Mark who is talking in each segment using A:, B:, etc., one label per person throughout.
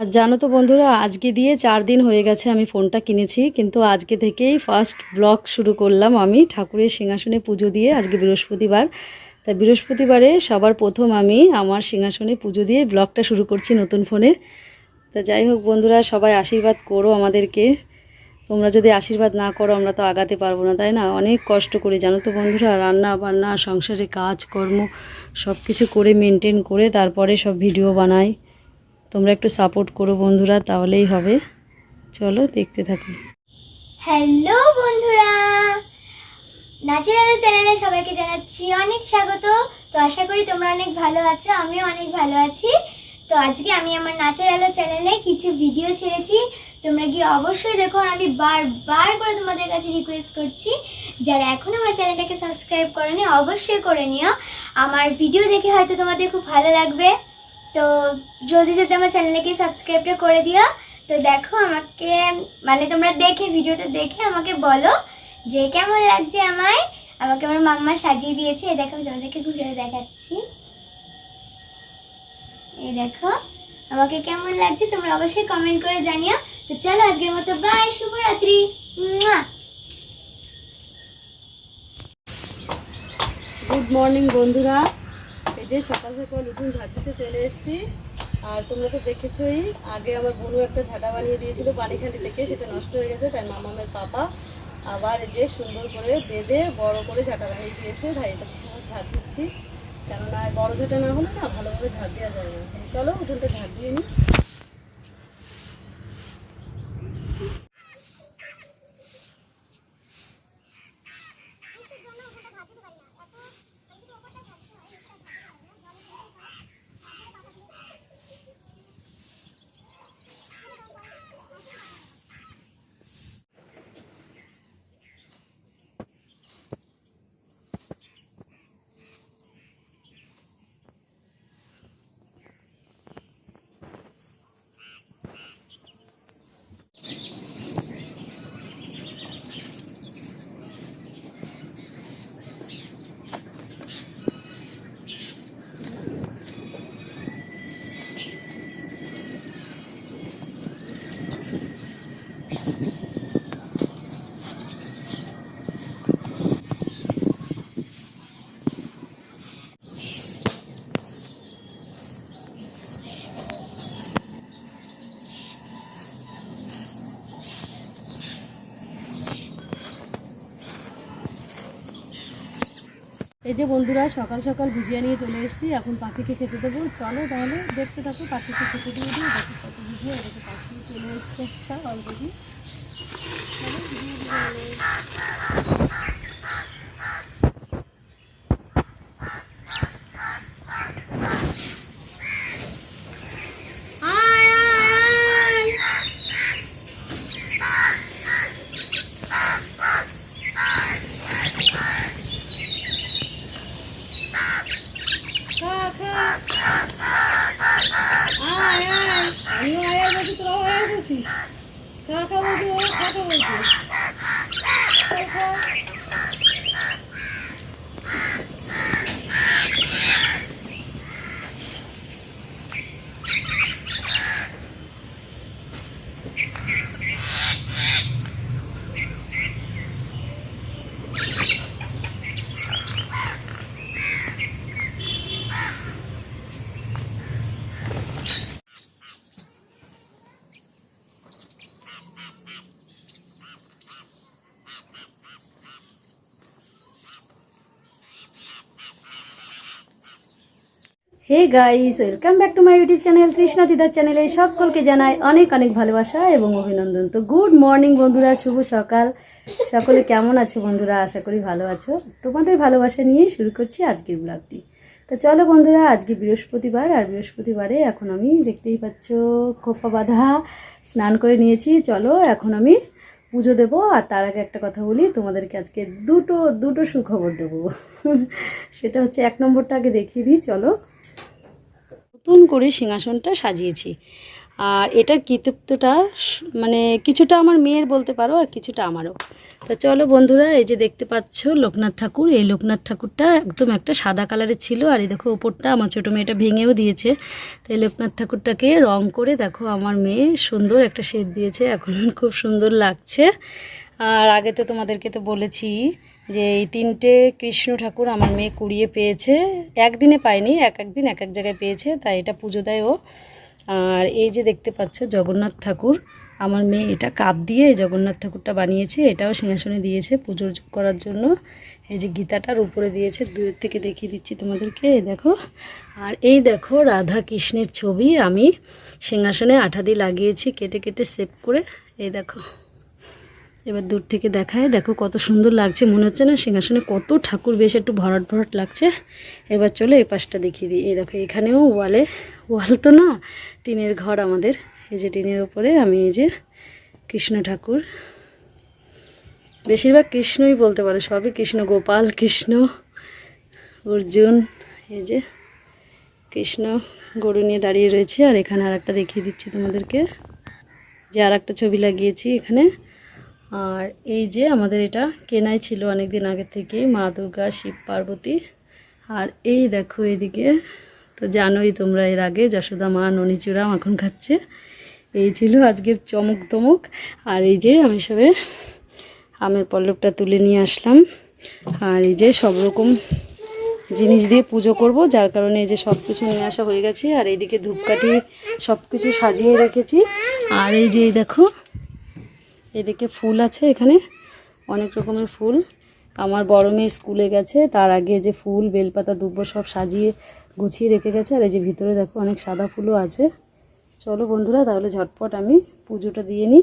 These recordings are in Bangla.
A: আর জানো তো বন্ধুরা, আজকে দিয়ে চার দিন হয়ে গেছে আমি ফোনটা কিনেছি, কিন্তু আজকে থেকেই ফার্স্ট ব্লগ শুরু করলাম আমি ঠাকুরের সিংহাসনে পুজো দিয়ে আজকে বৃহস্পতিবার। তাই বৃহস্পতিবারে সবার প্রথম আমি আমার সিংহাসনে পুজো দিয়ে ব্লগটা শুরু করছি নতুন ফোনে। তা যাই হোক বন্ধুরা, সবাই আশীর্বাদ করো আমাদেরকে। তোমরা যদি আশীর্বাদ না করো, আমরা তো আগাতে পারব না, তাই না? অনেক কষ্ট করি, জানো তো বন্ধুরা রান্না বান্না সংসারে কাজ কর্ম সব কিছু করে মেনটেন করে, তারপরে সব ভিডিও বানাই। তোমরা একটু সাপোর্ট করো বন্ধুরা, তাহলেই হবে। চলো দেখতে থাকো।
B: হ্যালো বন্ধুরা! নাচের আলো চ্যানেলে সবাইকে জানাচ্ছি অনেক স্বাগত। তো আশা করি তোমরা অনেক ভালো আছো, আমিও অনেক ভালো আছি। তো আজকে আমি আমার নাচের আলো চ্যানেলে কিছু ভিডিও ছেড়েছি। তোমরা গিয়ে অবশ্যই দেখো আমি বারবার করে তোমাদের কাছে রিকোয়েস্ট করছি, যারা এখনও আমার চ্যানেলটাকে সাবস্ক্রাইব করেনি, অবশ্যই করে নিও। আমার ভিডিও দেখে হয়তো তোমাদের খুব ভালো লাগবে। তো জলদি জলদি আমার চ্যানেলকে সাবস্ক্রাইবটা করে দিও। তো দেখো আমাকে মানে তোমরা দেখে, ভিডিওটা দেখে আমাকে বলো যে কেমন লাগছে আমায়। আমাকে আমার মাম্মা সাজিয়ে দিয়েছে। এই দেখো, আমি তোমাদেরকে ঘুরে দেখাচ্ছি। এই দেখো, আমাকে কেমন লাগছে তোমরা অবশ্যই কমেন্ট করে জানিও। তো চলো, আজকের মতো বাই শুভরাত্রি।
A: গুড মর্নিং বন্ধুরা। এই যে সকাল সকাল উঠুন ঝাঁট দিতে চলে এসেছি। আর তোমরা তো দেখেছোই, আগে আমার বোনু একটা ঝাঁটা বানিয়ে দিয়েছিল পানিখালি থেকে, সেটা নষ্ট হয়ে গেছে, তাই মামামের পাপা আবার যে সুন্দর করে বেঁধে বড় করে ঝাঁটা বানিয়ে দিয়েছে। তাই এটা ঝাঁট দিচ্ছি। কেননা, বড় ঝাঁটা না হলে না ভালোভাবে ঝাঁট দেওয়া যায় না। চলো উঠোনটা ঝাঁট দিয়ে নিই। এই যে বন্ধুরা, সকাল সকাল ভুজিয়া নিয়ে চলে এসেছি। এখন পাখিকে খেতে দেবো। চলো তাহলে দেখতে থাকো, পাখিকে খেতে দিয়ে দিই দেখো কত ভুজিয়া, এদিকে পাখি চলে এসছে। Already hey guys welcome back to my YouTube channel Trishna দিদার চ্যানেলে সকলকে জানাই অনেক অনেক ভালোবাসা এবং অভিনন্দন। তো গুড মর্নিং বন্ধুরা, শুভ সকাল। সকলে কেমন আছো বন্ধুরা? আশা করি ভালো আছো। তোমাদের ভালোবাসা নিয়ে শুরু করছি আজকের ব্লগটি তো চলো বন্ধুরা, আজকে বৃহস্পতিবার, আর বৃহস্পতিবারে এখন আমি দেখতেই পাচ্ছ খোপা বাঁধা স্নান করে নিয়েছি। চলো এখন আমি পুজো দেবো, আর তার আগে একটা কথা বলি, তোমাদেরকে আজকে দুটো দুটো সুখবর দেবো। সেটা হচ্ছে এক নম্বরটা আগে দেখিয়ে দিই, চলো। নতুন করে সিংহাসনটা সাজিয়েছি। আর এটা কৃতিত্বটা মানে কিছুটা আমার মেয়ের বলতে পারো আর কিছুটা আমারও। তো চলো বন্ধুরা, এই যে দেখতে পাচ্ছ লোকনাথ ঠাকুর, এই লোকনাথ ঠাকুরটা একদম একটা সাদা কালারের ছিল আর এই দেখো ওপরটা আমার ছোটো মেয়েটা ভেঙেও দিয়েছে। তো এই লোকনাথ ঠাকুরটাকে রং করে দেখো আমার মেয়ে সুন্দর একটা শেপ দিয়েছে, এখন খুব সুন্দর লাগছে। আর আগে তো তোমাদেরকে তো বলেছি যে এই তিনটে কৃষ্ণ ঠাকুর আমার মেয়ে কুড়িয়ে পেয়েছে। একদিনে পায়নি, এক একদিন এক এক জায়গায় পেয়েছে, তাই এটা পুজো দেয় ও। আর এই যে দেখতে পাচ্ছ জগন্নাথ ঠাকুর, আমার মেয়ে এটা কাপ দিয়ে এই জগন্নাথ ঠাকুরটা বানিয়েছে, এটাও সিংহাসনে দিয়েছে পুজো করার জন্য। এই যে গীতাটার উপরে দিয়েছে, দূরের থেকে দেখিয়ে দিচ্ছি তোমাদেরকে দেখো। আর এই দেখো রাধা কৃষ্ণের ছবি, আমি সিংহাসনে আঠা দিয়ে লাগিয়েছি, কেটে কেটে সেভ করে, এই দেখো। এবার দূর থেকে দেখায়। দেখো কত সুন্দর লাগছে, মনে হচ্ছে না সিংহাসনে কত ঠাকুর, বেশ একটু ভরাট ভরাট লাগছে। এবার চলো এই পাশটা দেখিয়ে দিই। এই দেখো, এখানেও ওয়ালে, ওয়াল তো না, টিনের ঘর আমাদের। এই যে টিনের ওপরে আমি এই যে কৃষ্ণ ঠাকুর। বেশিরভাগ কৃষ্ণই বলতে পারো, সবই কৃষ্ণ, গোপাল, কৃষ্ণ, অর্জুন, এই যে কৃষ্ণ গরু নিয়ে দাঁড়িয়ে রয়েছে। আর এখানে আর একটা দেখিয়ে দিচ্ছি তোমাদেরকে। যে আর একটা ছবি লাগিয়েছি এখানে। আর এই যে আমাদের এটা কেনাই ছিল অনেক দিন আগে থেকে, মা দুর্গা, শিব পার্বতী। আর এই দেখো এদিকে, তো জানোই তোমরা এর আগে যশোদা মা ননিচূড়া মাখন খাচ্ছে। এই ছিল আজকের চমক তমক। আর এই যে আমি সবে আমের পল্লবটা তুলে নিয়ে আসলাম। আর এই যে সব রকম জিনিস দিয়ে পুজো করব, যার কারণে এই যে সব কিছু নিয়ে আসা হয়ে গেছে। আর এইদিকে ধূপকাঠি সব কিছু সাজিয়ে রেখেছি। আর এই যে দেখো এদিকে ফুল আছে এখানে অনেক রকমের ফুল। আমার বড় মেয়ে স্কুলে গেছে তার আগে যে ফুল বেলপাতা দুব্বো সব সাজিয়ে গুছিয়ে রেখে গেছে আর এই যে ভিতরে দেখো অনেক সাদা ফুলও আছে। চলো বন্ধুরা তাহলে ঝটপট আমি পুজোটা দিয়ে নিই।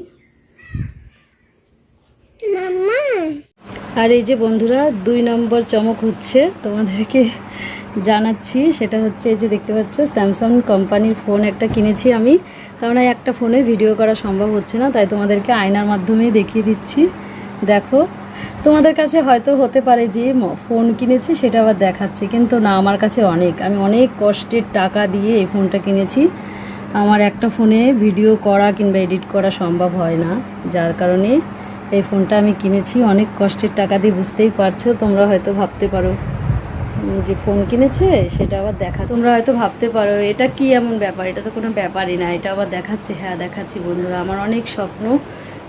A: আর এই যে বন্ধুরা দুই নম্বর চমক হচ্ছে তোমাদেরকে জানাচ্ছি সেটা হচ্ছে এই যে দেখতে পাচ্ছ স্যামসাং কোম্পানির ফোন একটা কিনেছি আমি। কারণ একটা ফোনে ভিডিও করা সম্ভব হচ্ছে না, তাই তোমাদেরকে আয়নার মাধ্যমেই দেখিয়ে দিচ্ছি। দেখো, তোমাদের কাছে হয়তো হতে পারে যে ফোন কিনেছি, সেটা আবার দেখাচ্ছে, কিন্তু না, আমার কাছে অনেক। আমি অনেক কষ্টের টাকা দিয়ে এই ফোনটা কিনেছি। আমার একটা ফোনে ভিডিও করা কিংবা এডিট করা সম্ভব হয় না, যার কারণে এই ফোনটা আমি কিনেছি। অনেক কষ্টের টাকা দিয়ে, বুঝতেই পারছ, তোমরা হয়তো ভাবতে পারো। যে ফোন কিনেছে, সেটা আবার দেখা তোমরা হয়তো ভাবতে পারো, এটা কি এমন ব্যাপার? এটা তো কোনো ব্যাপারই না, এটা আবার দেখাচ্ছে। হ্যাঁ দেখাচ্ছি বন্ধুরা। আমার অনেক স্বপ্ন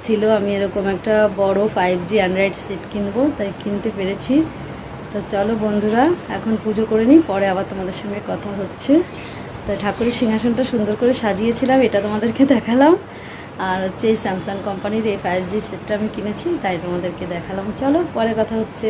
A: ছিল আমি এরকম একটা বড় ফাইভ জি অ্যান্ড্রয়েড সেট কিনবো, তাই কিনতে পেরেছি। তো চলো বন্ধুরা, এখন পুজো করে নিই, পরে আবার তোমাদের সঙ্গে কথা হচ্ছে। তো ঠাকুরের সিংহাসনটা সুন্দর করে সাজিয়েছিলাম, এটা তোমাদেরকে দেখালাম। আর হচ্ছে এই স্যামসাং কোম্পানির এই ফাইভ জি সেটটা আমি কিনেছি, তাই তোমাদেরকে দেখালাম। চলো, পরে কথা হচ্ছে।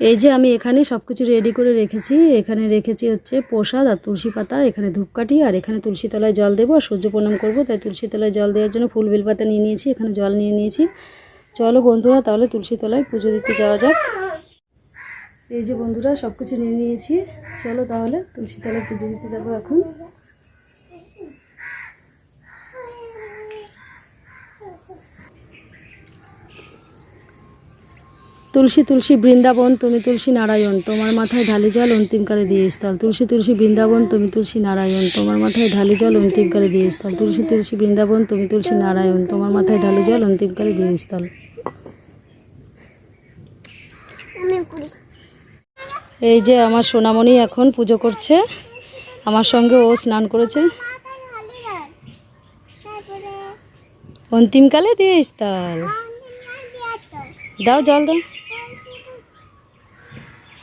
A: এই যে আমি এখানে সব কিছু রেডি করে রেখেছি। এখানে রেখেছি হচ্ছে প্রসাদ আর তুলসী পাতা, এখানে ধূপকাঠি, আর এখানে তুলসী তলায় জল দেবো আর সূর্য প্রণাম করব। তাই তুলসী তলায় জল দেওয়ার জন্য ফুল বেলপাতা নিয়ে নিয়েছি, এখানে জল নিয়ে নিয়েছি। চলো বন্ধুরা, তাহলে তুলসী তলায় পুজো দিতে যাওয়া যাক। এই যে বন্ধুরা সব কিছু নিয়ে নিয়েছি। চলো তাহলে তুলসী তলায় পুজো দিতে যাব এখন। তুলসী তুলসী বৃন্দাবন, তুমি তুলসী নারায়ণ, তোমার মাথায় ঢালি জল অন্তিমকালে দিয়ে স্থল তুলসী তুলসী বৃন্দাবন, তুমি তুলসী নারায়ণ, তোমার মাথায় ঢালি জল অন্তিমকালে দিয়ে স্থল তুলসী তুলসী বৃন্দাবন, তুমি তুলসী নারায়ণ, তোমার মাথায় ঢালি জল অন্তিমকালে দিয়ে স্থল এই যে আমার সোনামণি এখন পুজো করছে, আমার সঙ্গে ও স্নান করেছে। অন্তিমকালে দিয়ে স্থল দাও জল দাও ওখানে না তুলসী গাছে
B: তুলসী তুলসী নায়ারা তোমার মাথায় ভালো যায় তুলসী তুলসী নায়ারা বৃন্দাবন তুমি তুলসী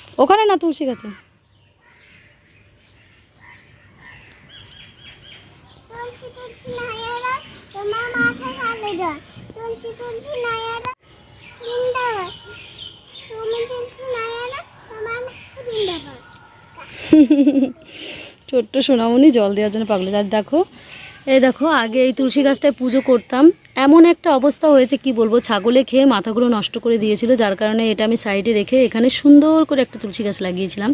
B: নায়ারা না। মাথায় বৃন্দাবন।
A: ছোট্ট সোনামনি জল দেওয়ার জন্য পাগল। আর দেখো এই দেখো, আগে এই তুলসী গাছটায় পুজো করতাম। এমন একটা অবস্থা হয়েছে, কি বলব, ছাগলে খেয়ে মাথাগুলো নষ্ট করে দিয়েছিল, যার কারণে এটা আমি সাইডে রেখে এখানে সুন্দর করে একটা তুলসী গাছ লাগিয়েছিলাম।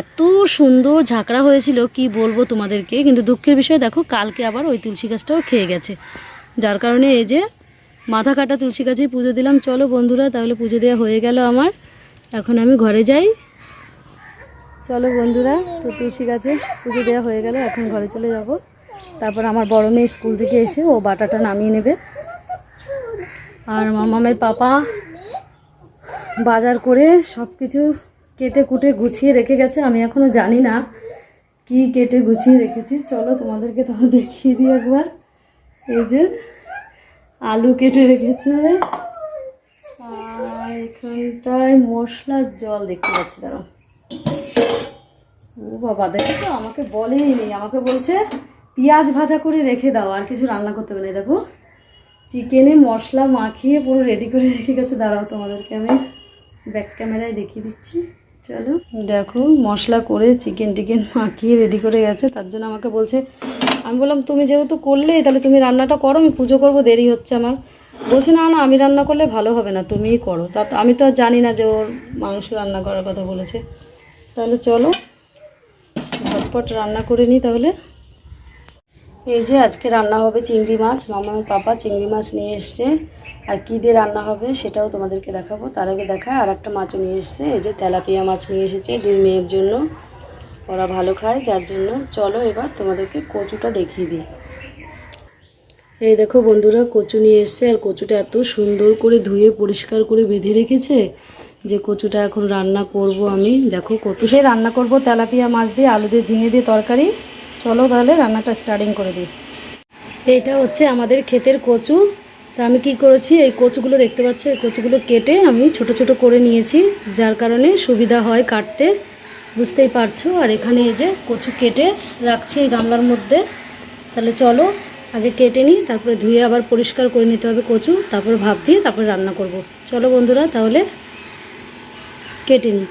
A: এত সুন্দর ঝাঁকড়া হয়েছিল, কি বলব তোমাদেরকে, কিন্তু দুঃখের বিষয়, দেখো, কালকে আবার ওই তুলসী গাছটাও খেয়ে গেছে। যার কারণে এই যে মাথা কাটা তুলসী গাছেই পুজো দিলাম। চলো বন্ধুরা, তাহলে পুজো দেওয়া হয়ে গেল আমার। এখন আমি ঘরে যাই। চলো বন্ধুরা, তো তুলসী গাছে পুজো দেওয়া হয়ে গেল, এখন ঘরে চলে যাব। তারপর আমার বড় মেয়ে স্কুল থেকে এসে ও বাটাটা নামিয়ে নেবে। আর মামামের পাপা বাজার করে সব কিছু কেটে কুটে গুছিয়ে রেখে গেছে। আমি এখনও জানি না কি কেটে গুছিয়ে রেখেছি। চলো তোমাদেরকে তাহলে দেখিয়ে দিই একবার। এই যে আলু কেটে রেখেছে। আর এখানটায় মশলার জল দেখতে পাচ্ছি, দাঁড়াও। ও বাবা, দেখো তো, আমাকে বলেই নেই। আমাকে বলছে পেঁয়াজ ভাজা করে রেখে দাও, আর কিছু রান্না করতে হবে না। দেখো, চিকেনে মশলা মাখিয়ে পুরো রেডি করে রেখে গেছে। দাঁড়াও তোমাদেরকে আমি ব্যাক ক্যামেরায় দেখিয়ে দিচ্ছি। চলো, দেখো, মশলা করে চিকেন টিকেন মাখিয়ে রেডি করে গেছে। তার জন্য আমাকে বলছে, আমি বললাম, তুমি যেহেতু করলে, তাহলে তুমি রান্নাটা করো, আমি পুজো করব, দেরি হচ্ছে আমার। বলছে, না না, আমি রান্না করলে ভালো হবে না, তুমিই করো। তো- আমি তো আর জানি না যে ওর মাংস রান্না করার কথা বলেছে। তাহলে চলো, ঝটপট রান্না করে নিই তাহলে। এই যে আজকে রান্না হবে চিংড়ি মাছ মামার পাপা চিংড়ি মাছ নিয়ে এসছে। আর কী দিয়ে রান্না হবে সেটাও তোমাদেরকে দেখাবো। তার আগে দেখায় আর একটা মাছও নিয়ে এসছে, এই যে তেলাপিয়া মাছ নিয়ে এসেছে দুই মেয়ের জন্য। ওরা ভালো খায়, যার জন্য চলো এবার তোমাদেরকে কচুটা দেখিয়ে দিই। এই দেখো বন্ধুরা, কচু নিয়ে এসছে, আর কচুটা এত সুন্দর করে ধুয়ে পরিষ্কার করে বেঁধে রেখেছে যে কচুটা এখন রান্না করব আমি। দেখো কচু রান্না করব তেলাপিয়া মাছ দিয়ে, আলু দিয়ে, ঝিঙে দিয়ে তরকারি। চলো তাহলে রান্নাটা স্টার্টিং করে দিই। এইটা হচ্ছে আমাদের ক্ষেতের কচু। তা আমি কি করেছি, এই কচুগুলো দেখতে পাচ্ছ, এই কচুগুলো কেটে আমি ছোট ছোট করে নিয়েছি, যার কারণে সুবিধা হয় কাটতে। বুঝতেই পারছ? আর এখানে এই যে কচু কেটে রাখছি এই গামলার মধ্যে। তাহলে চলো, আগে কেটে নিই, তারপরে ধুয়ে আবার পরিষ্কার করে নিতে হবে কচু, তারপর ভাপ দিয়ে তারপরে রান্না করব। চলো বন্ধুরা, তাহলে কেটে নিই।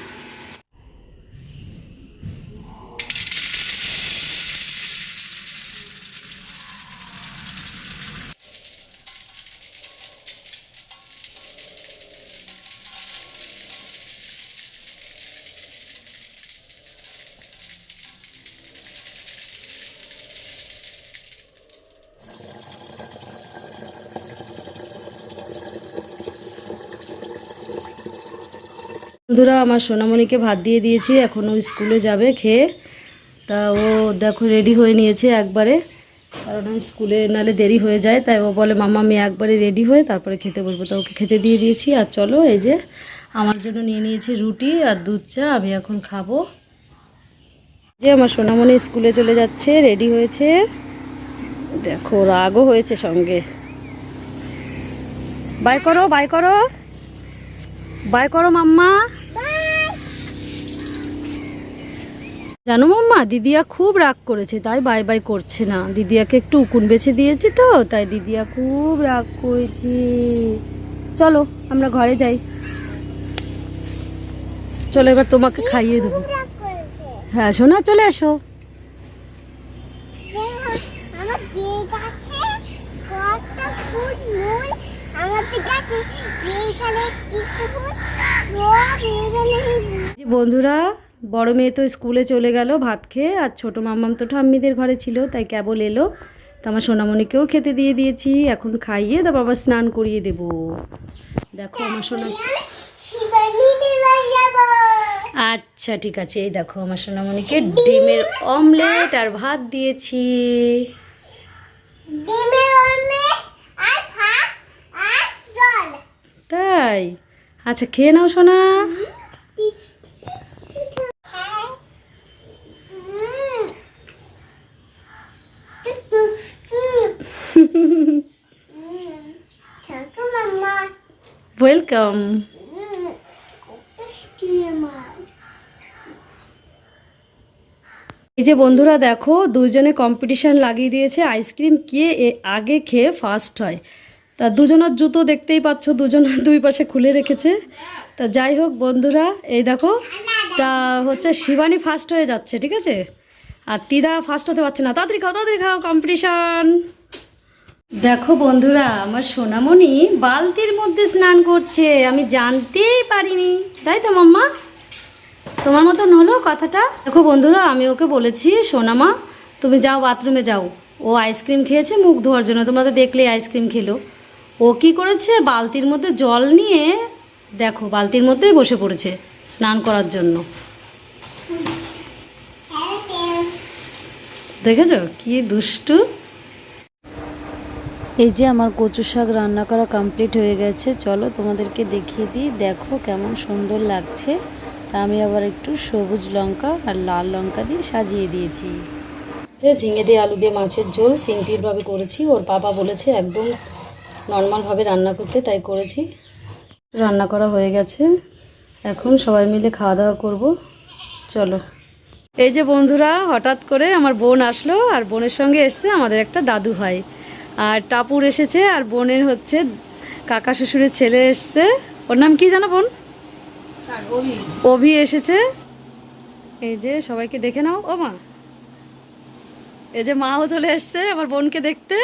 A: বন্ধুরা, আমার সোনামণিকে ভাত দিয়ে দিয়েছি, এখন ও স্কুলে যাবে খেয়ে। তা ও দেখো রেডি হয়ে নিয়েছে একবারে। কারণ স্কুলে নালে দেরি হয়ে যায়, তাই ও বলে, মামা, আমি একবারে রেডি হয়ে তারপরে খেতে বলব তো ওকে খেতে দিয়ে দিয়েছি। আর চলো, এই যে আমার জন্য নিয়ে নিয়েছি রুটি আর দুধ চা, আমি এখন খাব। যে আমার সোনামণি স্কুলে চলে যাচ্ছে রেডি হয়েছে। দেখো, রাগও হয়েছে সঙ্গে। বাই করো বাই করো। বাই করো, মাম্মা। জানো মাম্মা দিদিয়া খুব রাগ করেছে তাই বাই বাই করছে না। দিদিয়াকে একটু উকুন বেছে দিয়েছি তো তাই দিদিয়া খুব রাগ করেছে। চলো আমরা ঘরে যাই। চলো এবার তোমাকে খাইয়ে দেবো। হ্যাঁ শোনা চলে এসো। বন্ধুরা বড় মেয়ে তো স্কুলে চলে গেল ভাত খেয়ে, আর ছোটো মাম্মাম তো ঠাম্মিদের ঘরে ছিল, তাই কেবল এলো। তো আমার সোনামণিকেও খেতে দিয়ে দিয়েছি, এখন খাইয়ে তারপর আবার স্নান করিয়ে দেব। দেখো আমার সোনা আচ্ছা ঠিক আছে, এই দেখো আমার সোনামণিকে ডিমের অমলেট আর ভাত দিয়েছি। তাই? আচ্ছা খেয়ে নাও সোনা
B: হ্যাঁ। হুম। টুকটু। হুম। হুম। থাকো মাম্মা
A: ওয়েলকাম। এই যে বন্ধুরা দেখো, দুজনে কম্পিটিশন লাগিয়ে দিয়েছে আইসক্রিম কে আগে খেয়ে ফার্স্ট হয়। তা দুজনের জুতো দেখতেই পাচ্ছ, দুজন দুই পাশে খুলে রেখেছে। তা যাই হোক বন্ধুরা, এই দেখো, তা হচ্ছে শিবানী ফার্স্ট হয়ে যাচ্ছে, ঠিক আছে? আর তিদা ফার্স্ট হতে পারছে না। তাড়াতাড়ি খাও তাড়াতাড়ি খাও কম্পিটিশন দেখো বন্ধুরা, আমার সোনামণি বালতির মধ্যে স্নান করছে, আমি জানতেই পারিনি। তাই তো, মাম্মা? তোমার মতন হলো কথাটা? দেখো বন্ধুরা, আমি ওকে বলেছি, সোনামা, তুমি যাও বাথরুমে যাও। ও আইসক্রিম খেয়েছে, মুখ ধোয়ার জন্য। তোমরা তো দেখলেই আইসক্রিম খেলো। ও কি করেছে? বালতির মধ্যে জল নিয়ে, দেখো, বালতির মধ্যেই বসে পড়েছে স্নান করার জন্য। দেখেছ? কি দুষ্টু। এই যে আমার কচু শাক রান্না করা কমপ্লিট হয়ে গেছে, চলো তোমাদেরকে দেখিয়ে দিই। দেখো কেমন সুন্দর লাগছে। তা আমি আবার একটু সবুজ লঙ্কা আর লাল লঙ্কা দিয়ে সাজিয়ে দিয়েছি। যে ঝিঙে দিয়ে আলু দিয়ে মাছের ঝোল, সিম্পলভাবে করেছি। ওর বাবা বলেছে একদম নর্মালভাবে রান্না করতে, তাই করেছি। রান্না করা হয়ে গেছে। এখন সবাই মিলে খাওয়া দাওয়া করব। চলো। এই যে বন্ধুরা, হঠাৎ করে আমার বোন আসলো, আর বোনের সঙ্গে এসছে আমাদের একটা দাদু ভাই আর টাপুর এসেছে আর বোনের হচ্ছে কাকা শ্বশুরের ছেলে এসছে। ওর নাম কি জানো বোন? অভি। এসেছে। এই যে সবাইকে দেখে নাও। ও মা। এই যে মাও চলে এসছে আমার বোনকে দেখতে।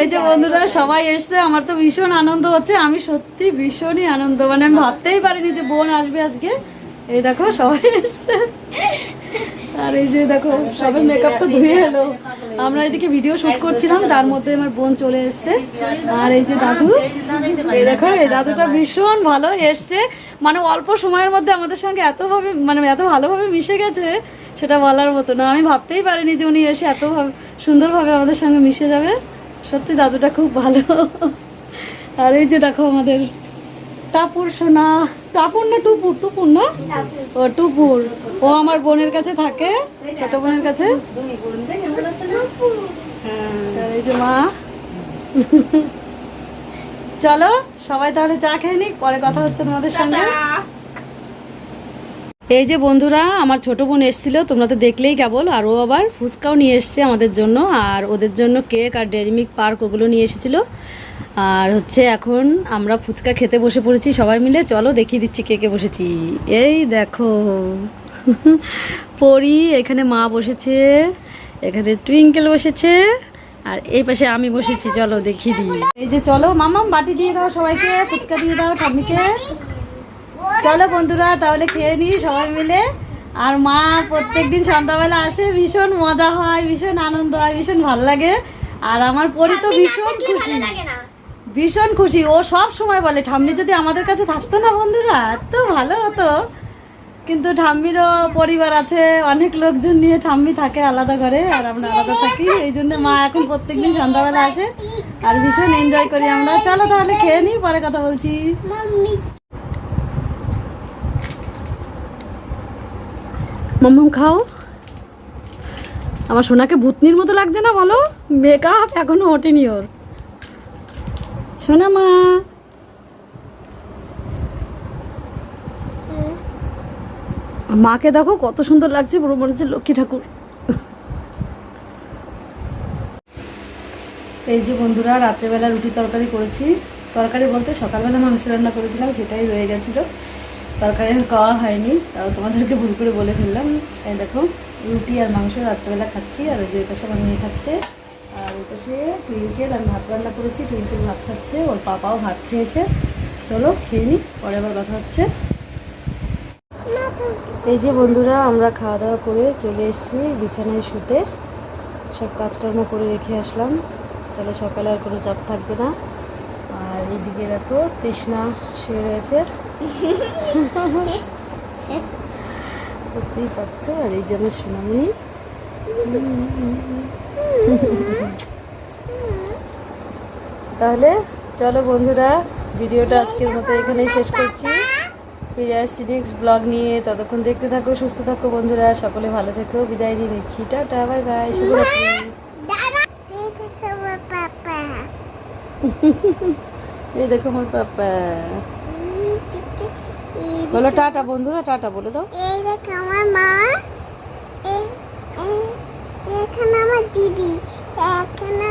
A: এই যে বন্ধুরা সবাই এসছে। আমার তো ভীষণ আনন্দ হচ্ছে। আমি সত্যি ভীষণই আনন্দ। মানে আমি ভাবতেই পারিনি যে বোন আসবে আজকে। এই দেখো, সবাই এসছে। আর এই যে দেখো, সবাই মেকআপ তো ধুয়ে এলো। আমরা এদিকে ভিডিও শুট করছিলাম, তার মধ্যে আমার বোন চলে এসছে। আর এই যে দাদু, এই দেখো, এই দাদুটা ভীষণ ভালো এসছে। মানে অল্প সময়ের মধ্যে আমাদের সঙ্গে এতভাবে মানে এত ভালোভাবে মিশে গেছে, সেটা বলার মতো না। আমি ভাবতেই পারিনি যে উনি এসে এত ভাবে- সুন্দরভাবে আমাদের সঙ্গে মিশে যাবে। সত্যি দাদুটা খুব ভালো। আর এই যে দেখো আমাদের টাপুর সোনা টাপুর না টুপুর? টুপুর না? ও, টুপুর। ও আমার বোনের কাছে থাকে, ছোট বোনের কাছে। এই যে মা। চলো, সবাই তাহলে চা খেয়ে নিক, পরে কথা হচ্ছে তোমাদের সঙ্গে। এই যে বন্ধুরা, আমার ছোট বোন এসেছিল, তোমরা তো দেখলেই কেবল, আর ও আবার ফুচকাও নিয়ে এসছে আমাদের জন্য, আর ওদের জন্য কেক আর ডেরিমিক পার্ক ওগুলো নিয়ে এসেছিল। আর হচ্ছে এখন আমরা ফুচকা খেতে বসে পড়েছি, সবাই মিলে। চলো দেখিয়ে দিচ্ছি কে কে বসেছি। এই দেখো, পরি, এখানে মা বসেছে, এখানে টুইঙ্কেল বসেছে, আর এই পাশে আমি বসেছি। চলো দেখিয়ে দিই। এই যে চলো, মামাম বাটি দিয়ে দাও সবাইকে, ফুচকা দিয়ে দাও ঠাম্মিকে। চলো বন্ধুরা, তাহলে খেয়ে নিই সবাই মিলে। আর মা প্রত্যেকদিন সন্ধ্যাবেলা আসে, ভীষণ মজা হয়, ভীষণ আনন্দ হয়, ভীষণ ভালো লাগে। আর আমার পরি তো ভীষণ খুশি। ভীষণ খুশি। ও সব সময় বলে, ঠাম্মি যদি আমাদের কাছে থাকতো না বন্ধুরা, এত ভালো হতো। কিন্তু ঠাম্মিরও পরিবার আছে, অনেক লোকজন নিয়ে ঠাম্মি থাকে আলাদা ঘরে, আর আমরা আলাদা থাকি। এই জন্য মা এখন প্রত্যেকদিন সন্ধ্যাবেলা আসে, আর ভীষণ এনজয় করি আমরা। চলো তাহলে খেয়ে নিই, পরে কথা বলছি। মাম্মাম খাও। আমার সোনাকে ভূতনির মতো লাগছে না বলো? মেকআপ এখনও ওঠেনি ওর। সোনা মা। মাকে দেখো, কত সুন্দর লাগছে, পুরো মনে হচ্ছে লক্ষ্মী ঠাকুর। এই যে বন্ধুরা, রাত্রেবেলা রুটি তরকারি করেছি। তরকারি বলতে সকালবেলা মাংস রান্না করেছিলাম, সেটাই রয়ে গেছিল। তরকারি আর খাওয়া হয়নি, তাও তোমাদেরকে ভুল করে বলে ফেললাম। এই দেখো, রুটি আর মাংস রাত্রেবেলা খাচ্ছি, আর ওই যে পাশে মেয়ে খাচ্ছে। আর ওই পাশে টুইঙ্কেল আমি ভাত রান্না করেছি টুইঙ্কেল ভাত খাচ্ছে ওর পাপাও ভাত খেয়েছে। চলো খেয়ে নিই পরে আবার কথা হচ্ছে। এই যে বন্ধুরা আমরা খাওয়া দাওয়া করে চলে এসেছি বিছানায় শুতে। সব কাজকর্ম করে রেখে আসলাম। তাহলে সকালে আর কোনো চাপ থাকবে না। আর এইদিকে দেখো তৃষ্ণা শুয়ে রয়েছে। দেখতেই পাচ্ছ আর এই যে আমার সোনামণি। তাহলে চলো বন্ধুরা, ভিডিওটা আজকের মতো এখানেই শেষ করছি। ফিরে আসছি নেক্সট ব্লগ নিয়ে। ততক্ষণ দেখতে থাকো, সুস্থ থাকো বন্ধুরা। সকলে ভালো থেকো। বিদায় নিয়ে নিচ্ছি। টাটা, বাই বাই, শুভরাত্রি। এই দেখো আমার পাপা। বলো টাটা বন্ধুরা, টাটা বলে দাও।
B: এই দেখ আমার মা। এখানে আমার দিদি এখানে